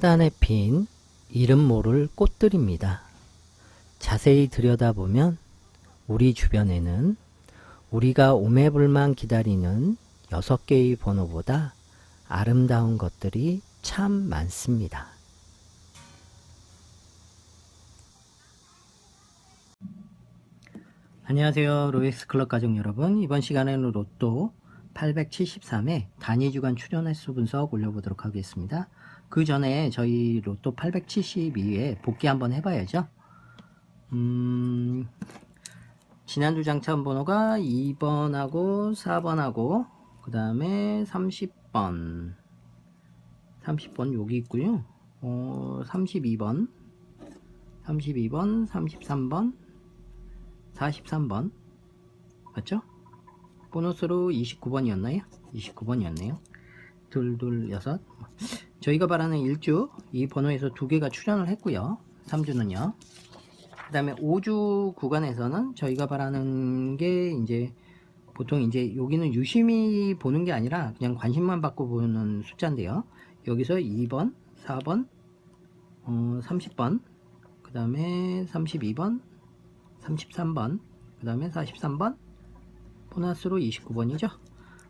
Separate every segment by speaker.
Speaker 1: 화단에 핀 이름 모를 꽃들입니다. 자세히 들여다보면 우리 주변에는 우리가 오매불만 기다리는 여섯 개의 번호보다 아름다운 것들이 참 많습니다. 안녕하세요. 로엑스 클럽 가족 여러분. 이번 시간에는 로또 873회 단위 주간 출연 횟수 분석 올려보도록 하겠습니다. 그 전에 저희 로또 872회 복귀 한번 해봐야죠. 음, 지난주 장착 번호가 2번하고 4번하고 그 다음에 30번 30번 여기 있고요. 어, 32번 32번 33번 43번 맞죠? 보너스로 29번이었나요? 29번이었네요. 둘둘 여섯 저희가 바라는 1주 이 번호에서 두 개가 출연을 했고요. 3주는요. 그 다음에 5주 구간에서는 저희가 바라는 게 이제 보통 이제 여기는 유심히 보는 게 아니라 그냥 관심만 받고 보는 숫자인데요. 여기서 2번, 4번, 어, 30번, 그 다음에 32번, 33번, 그 다음에 43번, 보너스로 29번이죠.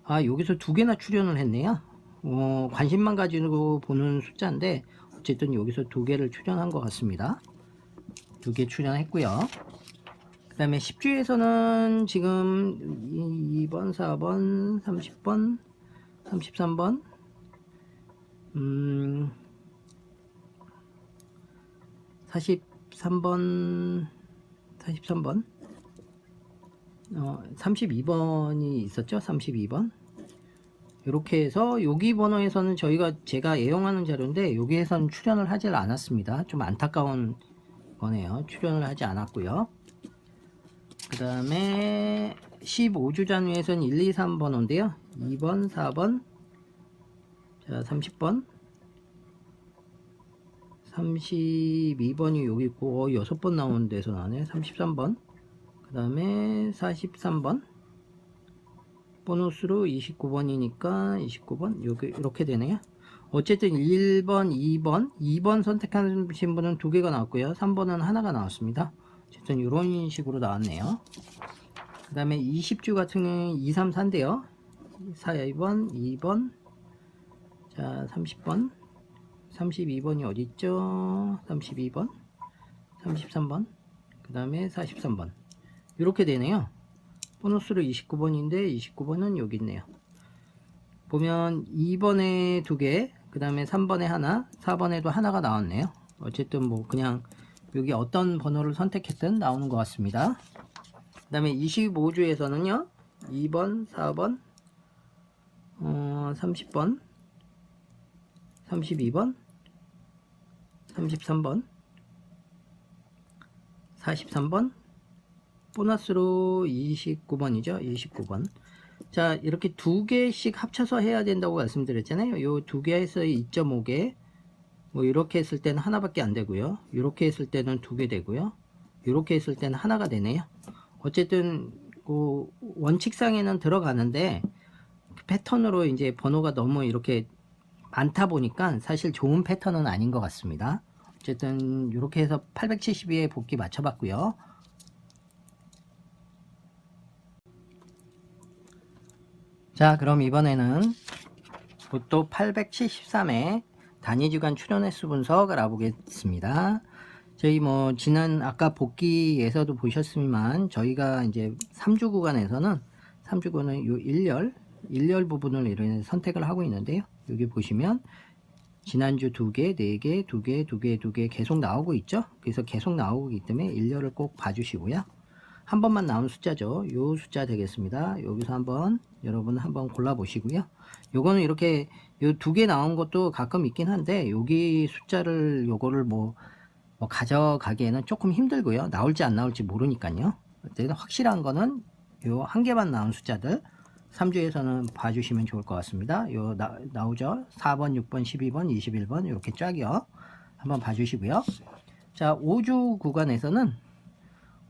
Speaker 1: 아, 여기서 두 개나 출연을 했네요. 어, 관심만 가지고 보는 숫자인데, 어쨌든 여기서 두 개를 출연한 것 같습니다. 두 개 출연했고요. 그 다음에 10주에서는 지금 2번, 4번, 30번, 33번, 음, 43번, 43번, 어, 32번이 있었죠? 32번. 이렇게 해서 여기 번호에서는 저희가 제가 애용하는 자료인데 여기에서는 출연을 하질 않았습니다. 좀 안타까운 거네요. 출연을 하지 않았고요. 그 다음에 15주 잔위에서는 1, 2, 3번호인데요. 2번, 4번, 자 30번, 32번이 여기 있고 어, 6번 나오는 데서 나네. 33번, 그 다음에 43번, 보너스로 29번이니까 29번 여기 이렇게 되네요. 어쨌든 1번, 2번, 2번 선택하신 분은 두 개가 나왔고요. 3번은 하나가 나왔습니다. 어쨌든 이런 식으로 나왔네요. 그 다음에 20주 같은 경우는 2, 3, 4인데요. 4, 2번, 2번, 자 30번, 32번이 어딨죠? 32번, 33번, 그 다음에 43번 이렇게 되네요. 보너스로 29번인데 29번은 여기 있네요. 보면 2번에 두 개, 그 다음에 3번에 하나, 4번에도 하나가 나왔네요. 어쨌든 뭐 그냥 여기 어떤 번호를 선택했든 나오는 것 같습니다. 그 다음에 25주에서는요. 2번, 4번, 어, 30번, 32번, 33번, 43번, 보너스로 29번이죠. 29번. 자, 이렇게 두 개씩 합쳐서 해야 된다고 말씀드렸잖아요. 요 두 개에서 2.5개, 뭐 이렇게 했을 때는 하나밖에 안 되고요. 이렇게 했을 때는 두 개 되고요. 이렇게 했을 때는 하나가 되네요. 어쨌든 그 원칙상에는 들어가는데 패턴으로 이제 번호가 너무 이렇게 많다 보니까 사실 좋은 패턴은 아닌 것 같습니다. 어쨌든 이렇게 해서 872에 복귀 맞춰봤고요. 자 그럼 이번에는 로또 873회 단위주간 출연 횟수 분석을 알아보겠습니다. 저희 뭐 지난 아까 복귀에서도 보셨지만 저희가 이제 3주 구간에서는 3주 구간은 요 1열 1열 부분을 이런 선택을 하고 있는데요. 여기 보시면 지난주 2개, 4개, 2개, 2개, 2개 계속 나오고 있죠. 그래서 계속 나오고 있기 때문에 1열을 꼭 봐주시고요. 한 번만 나오는 숫자죠. 요 숫자 되겠습니다. 여기서 한번 여러분 한번 골라 보시고요. 요거는 이렇게 요 두 개 나온 것도 가끔 있긴 한데 여기 숫자를 요거를 뭐, 뭐 가져가기에는 조금 힘들고요. 나올지 안 나올지 모르니까요. 어쨌든 확실한 거는 요 한 개만 나온 숫자들 3주에서는 봐주시면 좋을 것 같습니다. 요 나, 나오죠. 4번, 6번, 12번, 21번 이렇게 쫙이요. 한번 봐주시고요. 자, 5주 구간에서는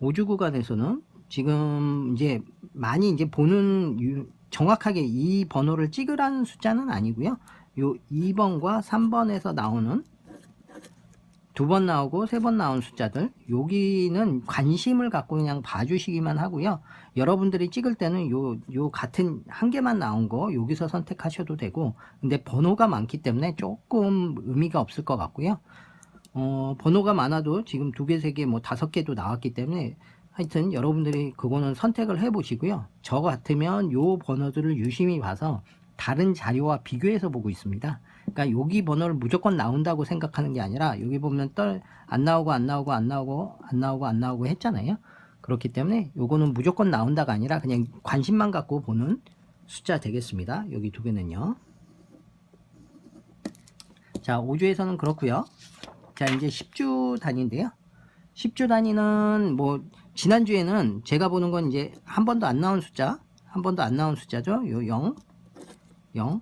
Speaker 1: 5주 구간에서는 지금 이제 많이 이제 보는 유- 정확하게 이 번호를 찍으라는 숫자는 아니고요. 요 2번과 3번에서 나오는 두 번 나오고 세 번 나온 숫자들 여기는 관심을 갖고 그냥 봐주시기만 하고요. 여러분들이 찍을 때는 요, 요 같은 한 개만 나온 거 여기서 선택하셔도 되고 근데 번호가 많기 때문에 조금 의미가 없을 것 같고요. 어, 번호가 많아도 지금 두 개, 세 개, 뭐 다섯 개도 나왔기 때문에 하여튼 여러분들이 그거는 선택을 해 보시고요. 저 같으면 요 번호들을 유심히 봐서 다른 자료와 비교해서 보고 있습니다. 그러니까 여기 번호를 무조건 나온다고 생각하는 게 아니라 여기 보면 떨 안 나오고 안 나오고 안 나오고 안 나오고 안 나오고 했잖아요. 그렇기 때문에 요거는 무조건 나온다가 아니라 그냥 관심만 갖고 보는 숫자 되겠습니다. 여기 두 개는요. 자, 5주에서는 그렇고요. 자, 이제 10주 단위인데요. 10주 단위는 뭐 지난주에는 제가 보는 건 이제 한 번도 안 나온 숫자, 한 번도 안 나온 숫자죠. 요 0, 0.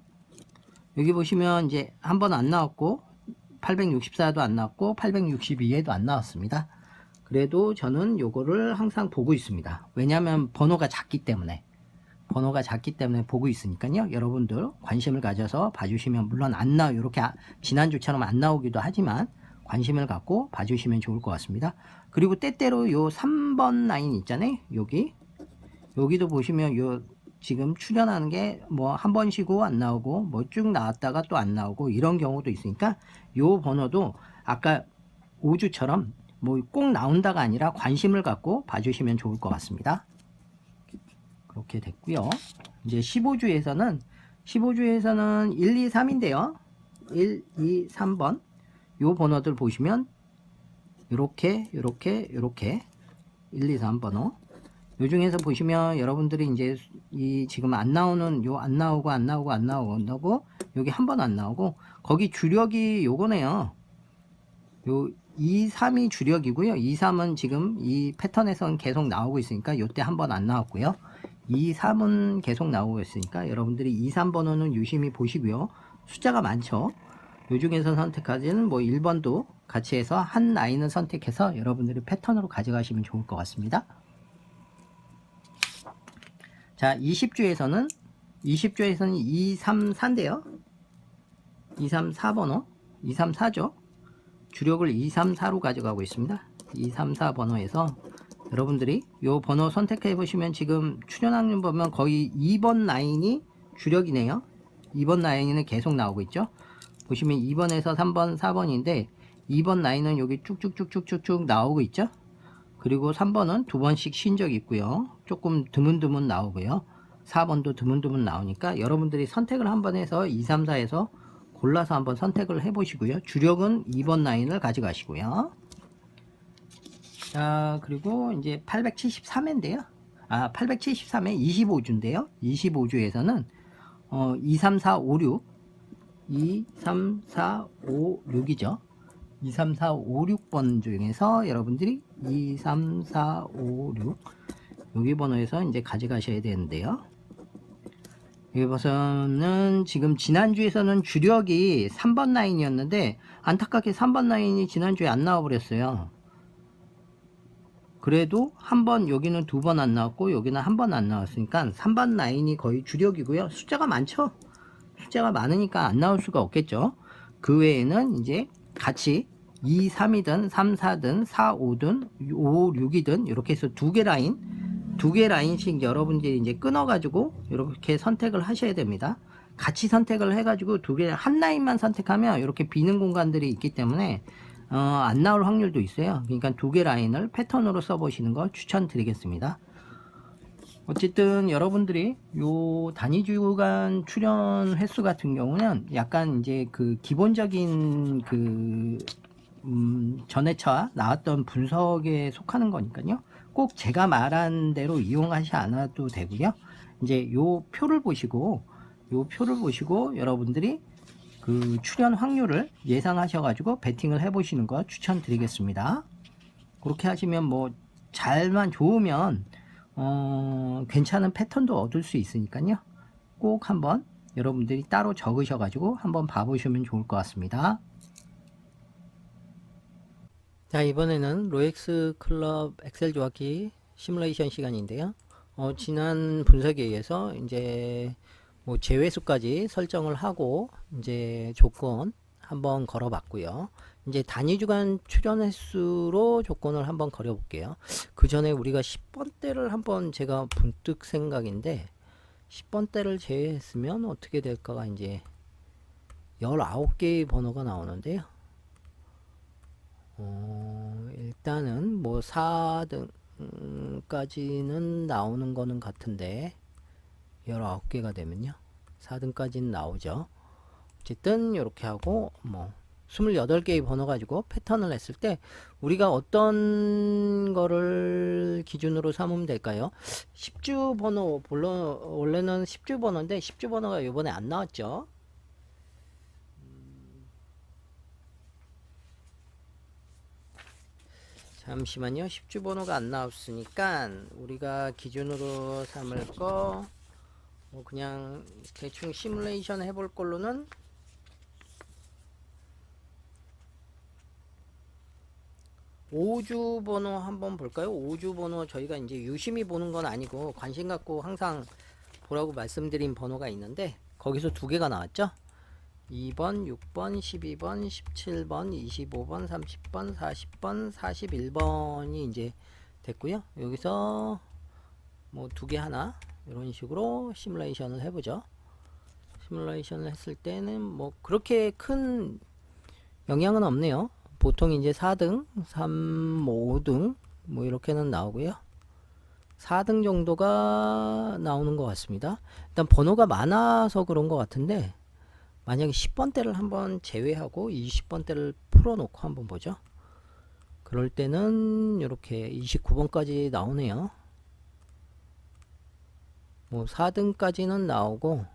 Speaker 1: 여기 보시면 이제 한 번 안 나왔고 864도 안 나왔고 862에도 안 나왔습니다. 그래도 저는 요거를 항상 보고 있습니다. 왜냐하면 번호가 작기 때문에 번호가 작기 때문에 보고 있으니까요. 여러분들 관심을 가져서 봐주시면 물론 안 나와 이렇게 아- 지난주처럼 안 나오기도 하지만 관심을 갖고 봐주시면 좋을 것 같습니다. 그리고 때때로 요 3번 라인 있잖아요. 여기 여기도 보시면 요 지금 출연하는 게 뭐 한 번 쉬고 안 나오고 뭐 쭉 나왔다가 또 안 나오고 이런 경우도 있으니까 요 번호도 아까 5주처럼 뭐 꼭 나온다가 아니라 관심을 갖고 봐주시면 좋을 것 같습니다. 그렇게 됐고요. 이제 15주에서는 15주에서는 1, 2, 3인데요. 1, 2, 3번 요 번호들 보시면 요렇게 요렇게 요렇게 1, 2, 3 번호 요 중에서 보시면 여러분들이 이제 이 지금 안 나오는 요 안 나오고 안 나오고 안 나오고 여기 한 번 안 나오고 거기 주력이 요거네요. 요 2, 3이 주력이고요. 2, 3은 지금 이 패턴에선 계속 나오고 있으니까 요때 한 번 안 나왔고요. 2, 3은 계속 나오고 있으니까 여러분들이 2, 3번호는 유심히 보시고요. 숫자가 많죠. 요 중에서 선택하지는 뭐 1번도 같이 해서 한 라인을 선택해서 여러분들이 패턴으로 가져가시면 좋을 것 같습니다. 자, 20주에서는 20주에서는 2, 3, 4인데요. 2, 3, 4번호. 2, 3, 4죠. 주력을 2, 3, 4로 가져가고 있습니다. 2, 3, 4 번호에서 여러분들이 요 번호 선택해 보시면 지금 출연 확률 보면 거의 2번 라인이 주력이네요. 2번 라인은 계속 나오고 있죠. 보시면 2번에서 3번, 4번인데 2번 라인은 여기 쭉쭉쭉쭉쭉쭉 나오고 있죠. 그리고 3번은 두 번씩 쉰적 있고요. 조금 드문드문 나오고요. 4번도 드문드문 나오니까 여러분들이 선택을 한번 해서 2, 3, 4에서 골라서 한번 선택을 해 보시고요. 주력은 2번 라인을 가져가시고요. 자, 그리고 이제 873회인데요. 아, 873회 25주인데요. 25주에서는 어, 2, 3, 4, 5, 6 2, 3, 4, 5, 6이죠. 2, 3, 4, 5, 6번 중에서 여러분들이 2, 3, 4, 5, 6 여기 번호에서 이제 가져가셔야 되는데요. 여기 보서는 지금 지난주에서는 주력이 3번 라인이었는데 안타깝게 3번 라인이 지난주에 안 나와 버렸어요. 그래도 한 번 여기는 두 번 안 나왔고 여기는 한 번 안 나왔으니까 3번 라인이 거의 주력이고요. 숫자가 많죠. 숫자가 많으니까 안 나올 수가 없겠죠. 그 외에는 이제 같이 2, 3이든 3, 4든 4, 5든 5, 6이든 이렇게 해서 두 개 라인 두 개 라인씩 여러분들이 이제 끊어 가지고 이렇게 선택을 하셔야 됩니다. 같이 선택을 해 가지고 두 개 한 라인만 선택하면 이렇게 비는 공간들이 있기 때문에 어, 안 나올 확률도 있어요. 그러니까 두 개 라인을 패턴으로 써 보시는 거 추천드리겠습니다. 어쨌든 여러분들이 요 단위 주간 출연 횟수 같은 경우는 약간 이제 그 기본적인 그 음, 전회차 나왔던 분석에 속하는 거니까요. 꼭 제가 말한 대로 이용하지 않아도 되고요. 이제 요 표를 보시고 요 표를 보시고 여러분들이 그 출연 확률을 예상하셔 가지고 베팅을 해 보시는 거 추천드리겠습니다. 그렇게 하시면 뭐 잘만 좋으면 어, 괜찮은 패턴도 얻을 수 있으니까요. 꼭 한번 여러분들이 따로 적으셔가지고 한번 봐보시면 좋을 것 같습니다. 자, 이번에는 로엑스 클럽 엑셀 조합기 시뮬레이션 시간인데요. 어, 지난 분석에 의해서 이제 뭐 제외수까지 설정을 하고 이제 조건 한번 걸어봤고요. 이제 단위 주간 출연 횟수로 조건을 한번 걸어볼게요. 그 전에 우리가 10번대를 한번 제가 분뜩 생각인데 10번대를 제외했으면 어떻게 될까가 이제 19개의 번호가 나오는데요. 어, 일단은 뭐 4등까지는 나오는 거는 같은데 19개가 되면요. 4등까지는 나오죠. 어쨌든 이렇게 하고 뭐 28개의 번호 가지고 패턴을 했을 때 우리가 어떤 거를 기준으로 삼으면 될까요? 10주 번호 물론 원래는 10주 번호인데 10주 번호가 이번에 안 나왔죠. 잠시만요. 10주 번호가 안 나왔으니까 우리가 기준으로 삼을 거 뭐 그냥 대충 시뮬레이션 해볼 걸로는 오주 번호 한번 볼까요? 오주 번호 저희가 이제 유심히 보는 건 아니고 관심 갖고 항상 보라고 말씀드린 번호가 있는데 거기서 두 개가 나왔죠? 2번, 6번, 12번, 17번, 25번, 30번, 40번, 41번이 이제 됐고요. 여기서 뭐 두 개 하나 이런 식으로 시뮬레이션을 해보죠. 시뮬레이션을 했을 때는 뭐 그렇게 큰 영향은 없네요. 보통 이제 4등, 3, 5등 뭐 이렇게는 나오고요. 4등 정도가 나오는 것 같습니다. 일단 번호가 많아서 그런 것 같은데 만약에 10번대를 한번 제외하고 20번대를 풀어놓고 한번 보죠. 그럴 때는 이렇게 29번까지 나오네요. 뭐 4등까지는 나오고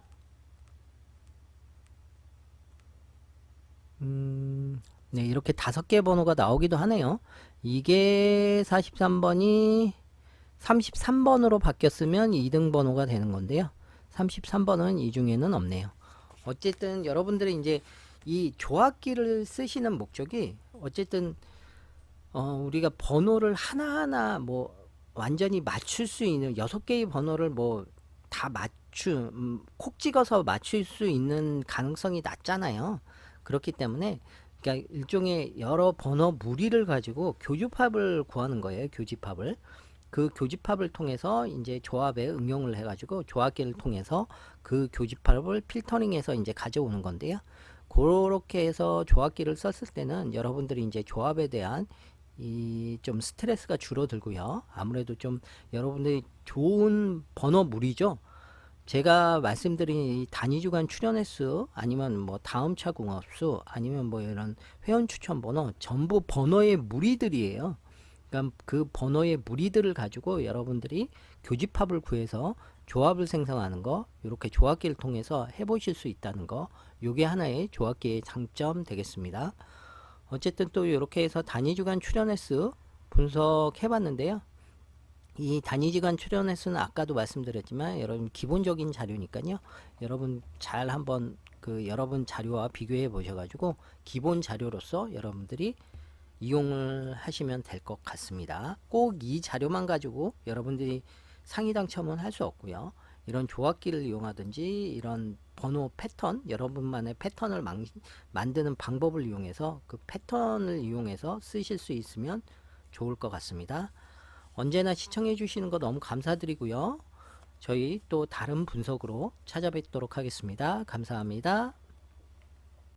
Speaker 1: 음, 네, 이렇게 다섯 개 번호가 나오기도 하네요. 이게 43번이 33번으로 바뀌었으면 2등 번호가 되는 건데요. 33번은 이 중에는 없네요. 어쨌든 여러분들이 이제 이 조합기를 쓰시는 목적이 어쨌든 어, 우리가 번호를 하나하나 뭐 완전히 맞출 수 있는 여섯 개의 번호를 뭐 다 맞추 음, 콕 찍어서 맞출 수 있는 가능성이 낮잖아요. 그렇기 때문에 그러니까 일종의 여러 번호 무리를 가지고 교집합을 구하는 거예요. 교집합을. 그 교집합을 통해서 이제 조합에 응용을 해가지고 조합기를 통해서 그 교집합을 필터링해서 이제 가져오는 건데요. 그렇게 해서 조합기를 썼을 때는 여러분들이 이제 조합에 대한 이 좀 스트레스가 줄어들고요. 아무래도 좀 여러분들이 좋은 번호 무리죠. 제가 말씀드린 이 단위 주간 출연 횟수 아니면 뭐 다음 차 궁합 수 아니면 뭐 이런 회원 추천 번호 전부 번호의 무리들이에요. 그러니까 그 번호의 무리들을 가지고 여러분들이 교집합을 구해서 조합을 생성하는 거 이렇게 조합기를 통해서 해보실 수 있다는 거 요게 하나의 조합기의 장점 되겠습니다. 어쨌든 또 이렇게 해서 단위 주간 출연 횟수 분석해 봤는데요. 이 단위 주간 출연 횟수는 아까도 말씀드렸지만 여러분 기본적인 자료니까요. 여러분 잘 한번 그 여러분 자료와 비교해 보셔가지고 기본 자료로서 여러분들이 이용을 하시면 될 것 같습니다. 꼭 이 자료만 가지고 여러분들이 상위 당첨은 할 수 없고요. 이런 조합기를 이용하든지 이런 번호 패턴 여러분만의 패턴을 만, 만드는 방법을 이용해서 그 패턴을 이용해서 쓰실 수 있으면 좋을 것 같습니다. 언제나 시청해 주시는 거 너무 감사드리고요. 저희 또 다른 분석으로 찾아뵙도록 하겠습니다. 감사합니다.